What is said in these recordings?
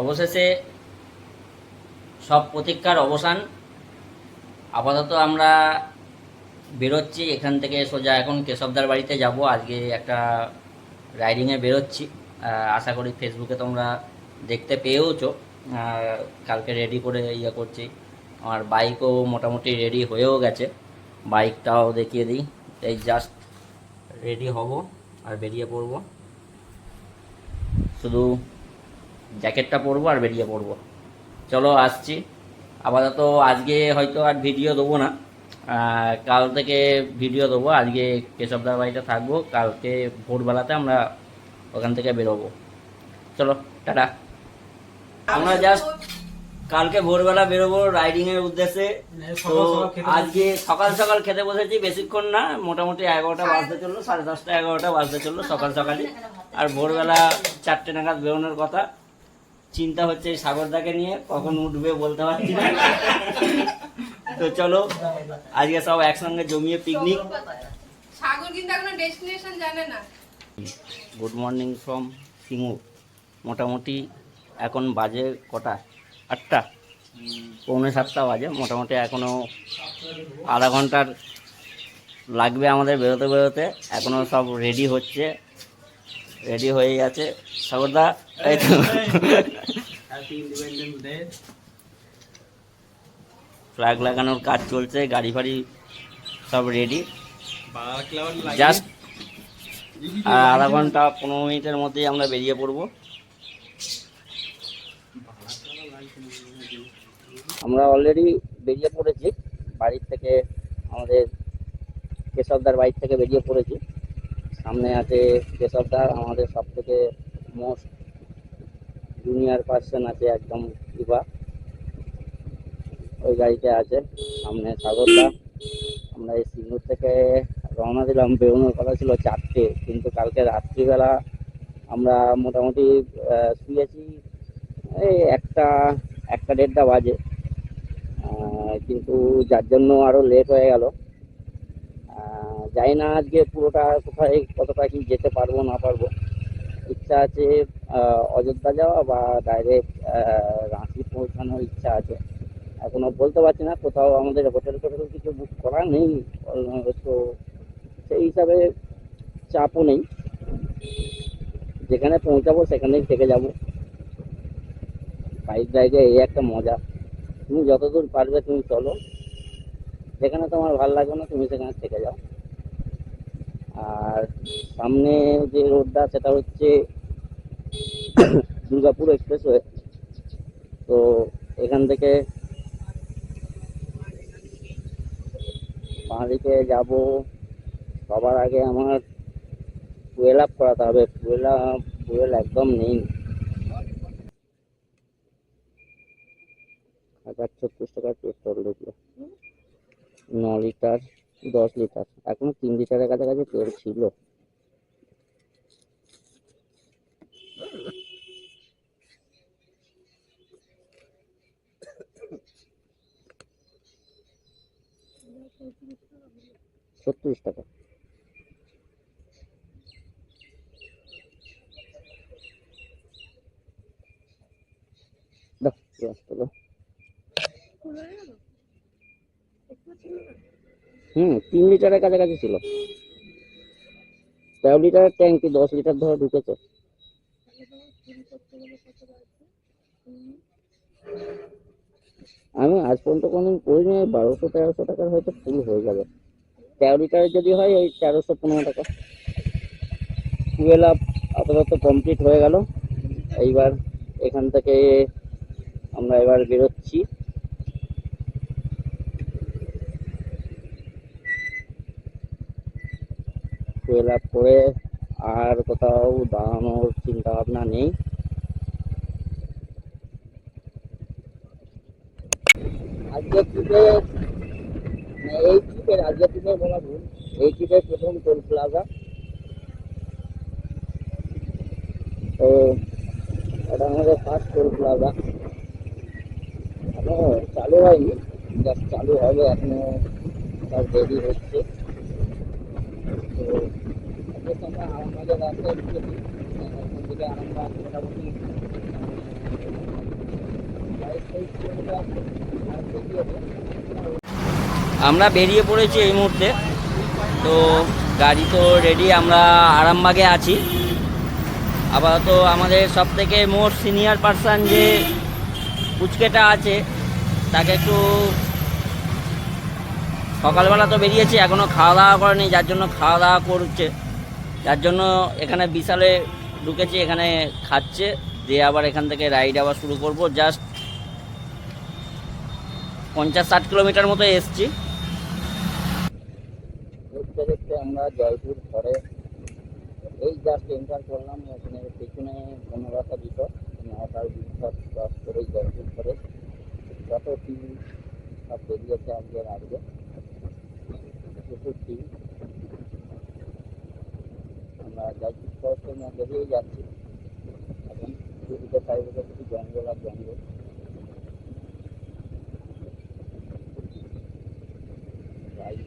অবশেষে সব প্রতীক্ষার অবসান। আপাতত আমরা বেরোচ্ছি, এখান থেকে সোজা এখন কেশবদার বাড়িতে যাব। আজকে একটা রাইডিংয়ে বেরোচ্ছি। আশা করি ফেসবুকে তোমরা দেখতে পেয়েওছো। কালকে রেডি করে ইয়ে করছি। আমার বাইকও মোটামুটি রেডি হয়েও গেছে। বাইকটাও দেখিয়ে দিই। এই জাস্ট রেডি হব আর বেরিয়ে পড়ব। শুধু জ্যাকেটটা পরবো আর বেরিয়ে পড়ব। চলো আসছি। আপাতত আজকে হয়তো আর ভিডিও দেবো না। কাল থেকে ভিডিও দেবো। আজকে কেশবদার বাড়িতে থাকব। কালকে ভোরবেলাতে আমরা ওখান থেকে বেরোবো। চলো টাটা। আমরা জাস্ট কালকে ভোরবেলা বেরোবো রাইডিং এর উদ্দেশ্যে। তো আজকে সকাল সকাল খেতে বসেছি বেশিক্ষণ না। মোটামুটি এগারোটা বাজতে চলল সাড়ে দশটা এগারোটা বাজতে চলল সকাল সকালই। আর ভোরবেলা চারটে নাগাদ বেরোনোর কথা। চিন্তা হচ্ছে সাগরদাকে নিয়ে কখন উঠবে বলতে পারছি না। তো চলো আজকে সব একসঙ্গে জমিয়ে পিকনিক সাগর কিন্তু এখনও ডেস্টিনেশন জানে না। গুড মর্নিং ফ্রম সিঙ্গু মোটামুটি এখন বাজে কটা? আটটা? পৌনে সাতটা বাজে। মোটামুটি এখনও আধা ঘণ্টার লাগবে আমাদের বেরোতে বেরোতে। এখনও সব রেডি হচ্ছে। রেডি হয়ে গেছে। সাগরদা এই তো। ফ্ল্যাগ লাগানোর কাজ চলছে গাড়ি ফাড়ি সব রেডি জাস্ট আর আধা ঘণ্টা পনেরো মিনিটের মধ্যেই আমরা বেরিয়ে পড়ব। আমরা অলরেডি বেরিয়ে পড়েছি। বাড়ির থেকে আমাদের কেশবদার বাড়ির থেকে বেরিয়ে পড়েছি। সামনে আছে কেশবদার আমাদের সব থেকে মোস্ট জুনিয়র পার্সন আছে একদম ইবা ওই গাড়িতে আছে, সামনে সাগরদা। আমরা এই সিঙ্গুর থেকে রওনা দিলাম, বেরোনোর কথা ছিল চারটে, কিন্তু কালকে রাত্রিবেলা আমরা মোটামুটি শুয়েছি এই একটা একটা দেড়টা বাজে। কিন্তু যার জন্য আরও লেট হয়ে গেল। জানি না আজকে পুরোটা কোথায়, কতটা কি যেতে পারব, না পারব। ইচ্ছা আছে অযোধ্যা যাওয়া বা ডাইরেক্ট রাঁচি পৌঁছানোর ইচ্ছা আছে। এখনও বলতে পারছি না, কোথাও আমাদের হোটেল টোটেল কিছু বুক করা নেই তো সেই হিসাবে চাপও নেই। যেখানে পৌঁছাবো, সেখানেই থেকে যাব। বাইক রাইডে এই একটা মজা। তুমি যতদূর পারবে, তুমি চলো। যেখানে তোমার ভালো লাগবে না, তুমি সেখানে থেকে যাও। আর সামনে যে রোডটা, সেটা হচ্ছে দুর্গাপুর এক্সপ্রেসওয়ে। তো এখান থেকে বাঁদিকে যাব। সবার আগে আমার ফুয়েল আপ করাতে হবে। ফুয়েল আপ ফুয়েল একদম নেই। হাজার ছত্রিশ টাকার পেট্রোল ঢুকলো। ন লিটার দশ লিটার। এখন তিন লিটারের কাছাকাছি তেল ছিল। ছত্রিশ টাকা। দাও হুম, তিন লিটারের কাছাকাছি ছিল। তেরো লিটারের ট্যাঙ্কি দশ লিটার ধরে ঢুকেছে। আমি আজ পর্যন্ত কোনোদিন করিনি বারোশো, তেরোশো টাকার হয়তো ফুল হয়ে যাবে। তেরো লিটারের যদি হয় ওই তেরোশো পনেরো টাকা। টুয়েল আপ আপাতত কমপ্লিট হয়ে গেল। এইবার এখান থেকে আমরা এবার বেরোচ্ছি। টুয়েল আপ করে আর কোথাও দাঁড়ানোর চিন্তা ভাবনা নেই। আজকে ট্রিপে এই ট্রিপের আজকে ট্রিপে বলা ভুল, এই ট্রিপের প্রথম টোল প্লাজা? তো এটা আমাদের ফার্স্ট টোল প্লাজা? এখনও চালু হয়নি জাস্ট চালু হবে এখনও সব রেডি হচ্ছে তো আমরা বেরিয়ে পড়েছি এই মুহূর্তে। তো গাড়ি তো রেডি আমরা আরামবাগে আছি। আপাতত আমাদের সব থেকে মোস্ট সিনিয়র পার্সন যে পুচকেটা আছে, তাকে একটু সকালবেলা তো বেরিয়েছে এখনও খাওয়া দাওয়া করেনি, যার জন্য খাওয়া দাওয়া করছে। যার জন্য এখানে বিশালে ঢুকেছি, এখানে খাচ্ছে, দিয়ে আবার এখান থেকে রাইড আবার শুরু করব। জাস্ট পঞ্চাশ ষাট কিলোমিটার মতো এসছি। দেখতে আমরা জয়পুর ঘরে এই জাস্ট এন্টার করলাম, এখানে পেছনে বনগাছা দিত নটার বিশ্বর ক্রস করে জয়পুর ঘরে। যত টিভি সব বেরিয়েছে, আজকে রাখবে প্রচুর টিভি আমরা জয়পুর শহরের মধ্যে দিয়ে যাচ্ছি এখন দুদিকে সাইডে শুধু জঙ্গল আর জঙ্গল রাইড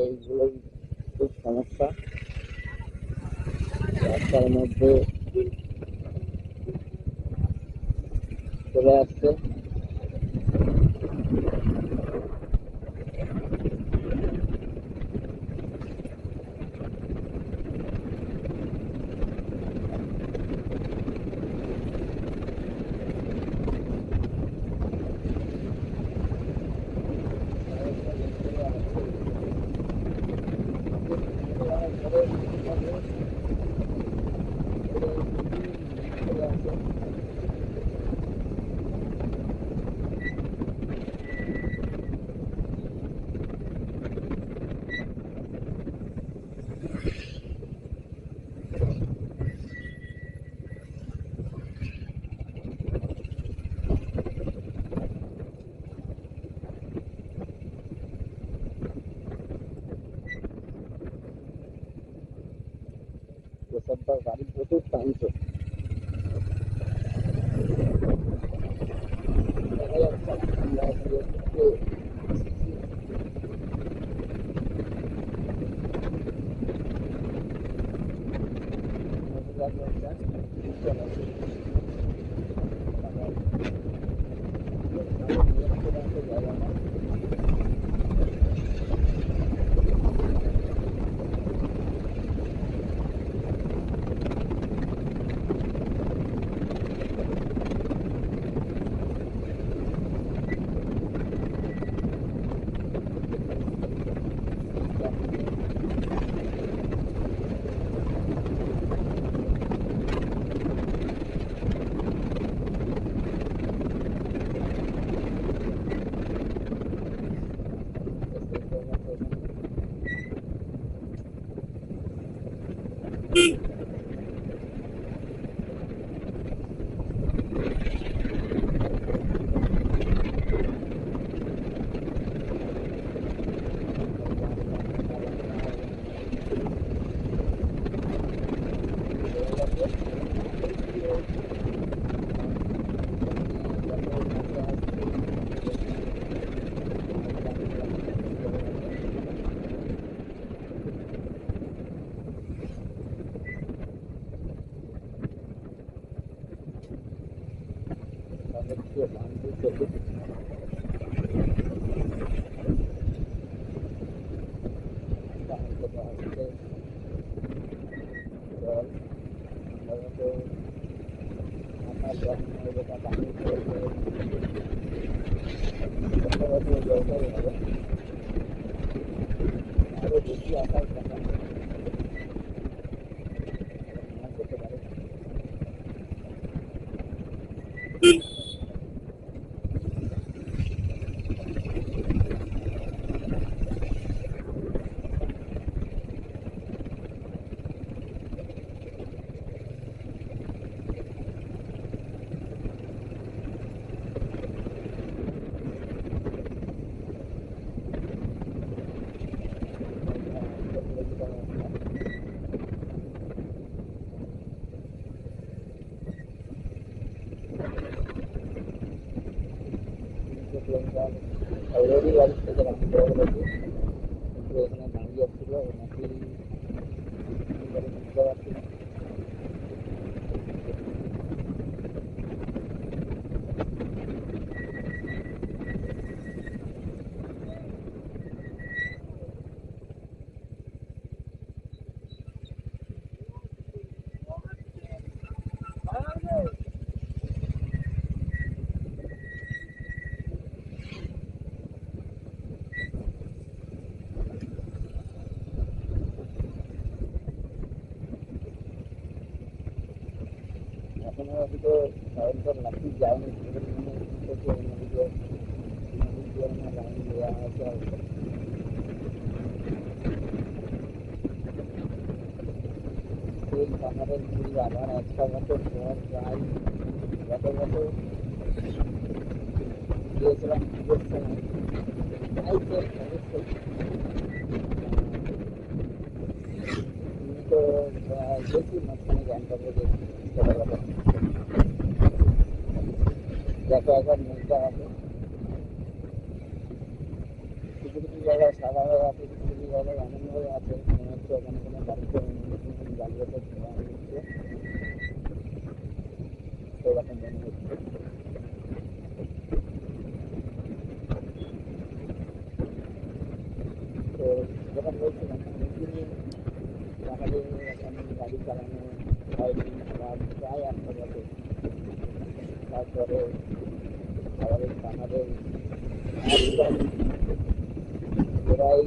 এইগুলোই খুব সমস্যা রাস্তার মধ্যে চলে আসছে এসবটা গাড়ি প্রচুর টানছে দেখা যাচ্ছে আমরা সম্ভবত আমার জল যেটা পানি পড়বে সম্ভবত জলটাই হবে আরও বেশি আসার কথা কিলোমিটার অলরেডি বাড়ি থেকে রান্না করে ফেলেছি কিন্তু এখানে দাঁড়িয়ে ছিল নাকি বুঝতে পারছি না এখনও হয়তো ভয়ঙ্কর নাকি যায়নি সেখানে থেকে নদীকে নদীকে মানে লাইন দেওয়া হয়েছে আর সেই পাহাড়ের পুরী আবার একটা বছর পর প্রায় গত বছর গিয়েছিলাম তো গেছি মাঝখানে একবার নৌকা আছে কিছু কিছু জায়গায় সাদা আছে, কিছু কিছু জায়গায় এমন আছে। মনে হচ্ছে ওখানে কোনো বাড়িতে জালিয়াতে ধোয়া হচ্ছে সেরকম মনে হচ্ছে তো যেটা বলছিলাম অনেকদিনই পাহাড়ে এখন গাড়ি চালানো হয়নি বা প্রায় একটা বছর তারপরে আমাদের পাহাড়ে একদম প্রায়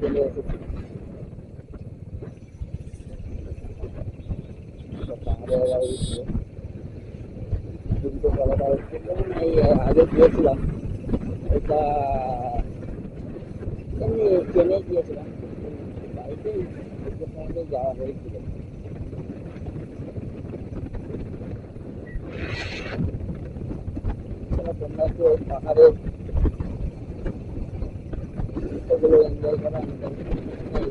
চলে এসেছি তো পাহাড়ে এবার উঠবো কিন্তু বলাটা হচ্ছে যেমন এই আগে গিয়েছিলাম এটা এমনি ট্রেনে গিয়েছিলাম বাইকে পর্যন্ত যাওয়া হয়েছিল এছাড়া তোমরা তো ওই পাহাড়ের ওগুলো এনজয় করা আমি জানি না, এই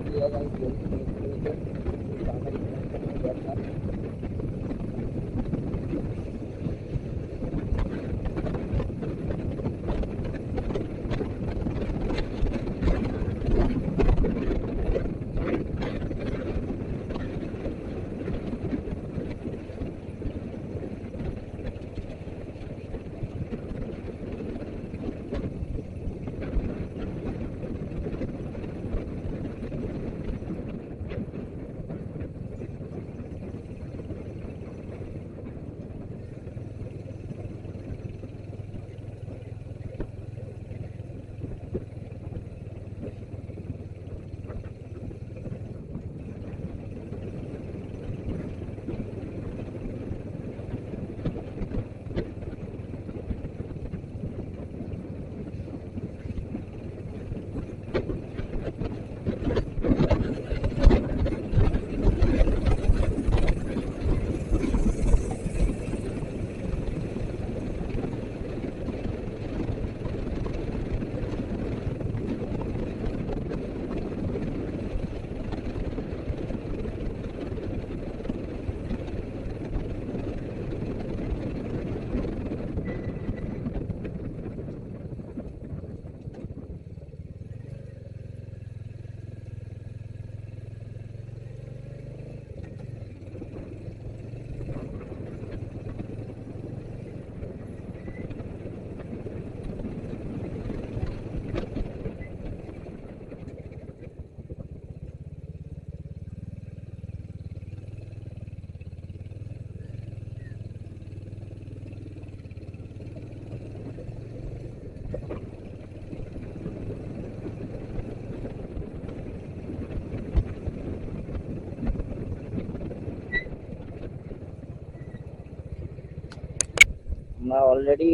আমরা অলরেডি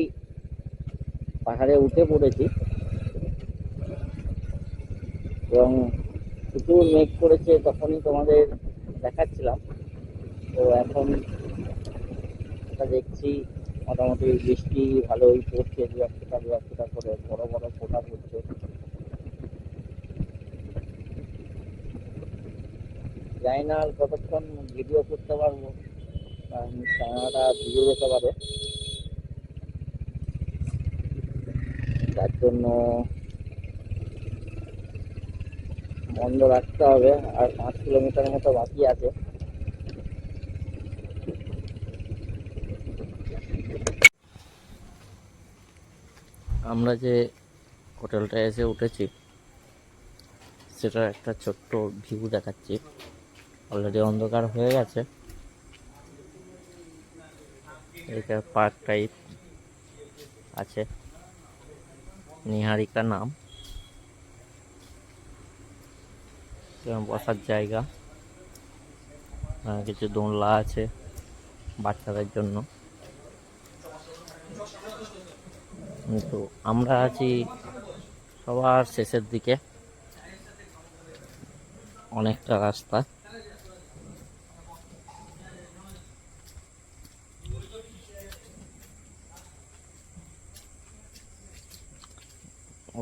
পাহাড়ে উঠে পড়েছি। এবং প্রচুর মেঘ করেছে তখনই তোমাদের দেখাচ্ছিলাম। তো এখন দেখছি মোটামুটি বৃষ্টি ভালোই পড়ছে, দু এক ফোঁটা দু এক ফোঁটা করে, বড় বড় ফোঁটা পড়ছে। জানি না কতক্ষণ ভিডিও করতে পারব, কারণ ক্যামেরাটা ভিজে যেতে পারে। যার জন্য বন্ধ রাখতে হবে, আর পাঁচ কিলোমিটার মতো বাকি আছে। আমরা যে হোটেলটায় এসে উঠেছি, সেটার একটা ছোট্ট ভিউ দেখাচ্ছি। অলরেডি অন্ধকার হয়ে গেছে। এটা পার্ক টাইপ আছে। নিহারিকা নাম। বসার জায়গা। কিছু দোলনা আছে বাচ্চাদের জন্য। কিন্তু আমরা আছি সবার শেষের দিকে। অনেকটা রাস্তা।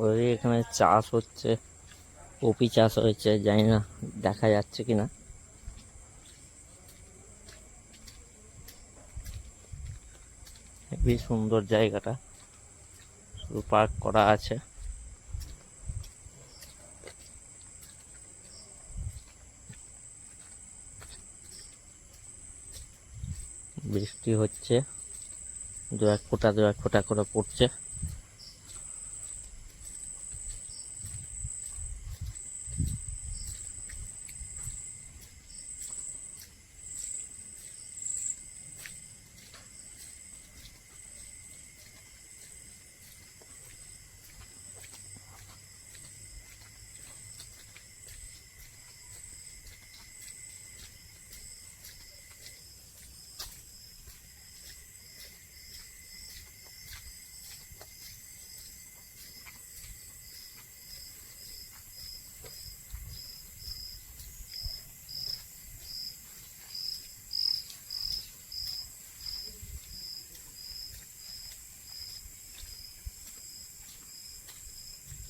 ওই এখানে চাষ হচ্ছে, কপি চাষ হয়েছে, জানি না, দেখা যাচ্ছে কিনা হেবি সুন্দর জায়গাটা, শুধু পার্ক করা আছে। বৃষ্টি হচ্ছে, দু এক ফোঁটা, দু এক ফোঁটা করে পড়ছে।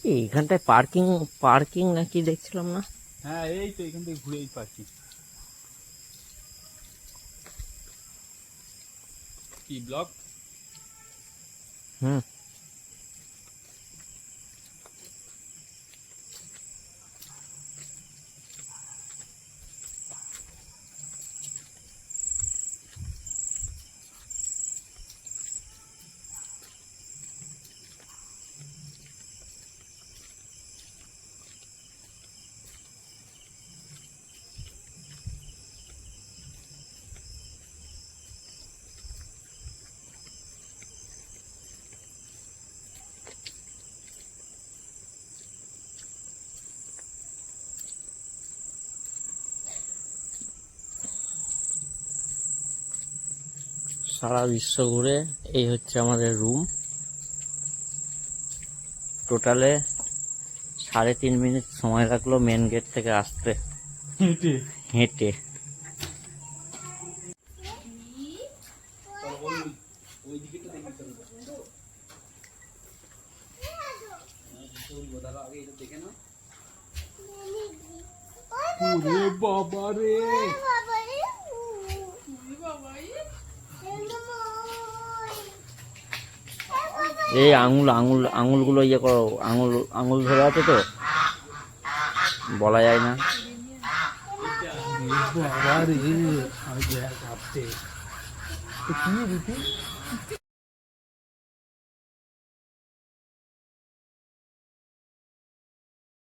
এইখানটায় পার্কিং পার্কিং নাকি দেখছিলাম না? হ্যাঁ এই তো এখান থেকে ঘুরেই পাচ্ছি। কি ব্লক হুম। সারা বিশ্ব ঘুরে এই হচ্ছে আমাদের রুম টোটালে সাড়ে তিন মিনিট সময় লাগল মেন গেট থেকে আসতে। হেঁটে? হেঁটে। বাবা রে এই আঙুল আঙুল, আঙুলগুলো ইয়ে করো, আঙুল আঙুল ধরে আছে তো? বলা যায় না। বাবা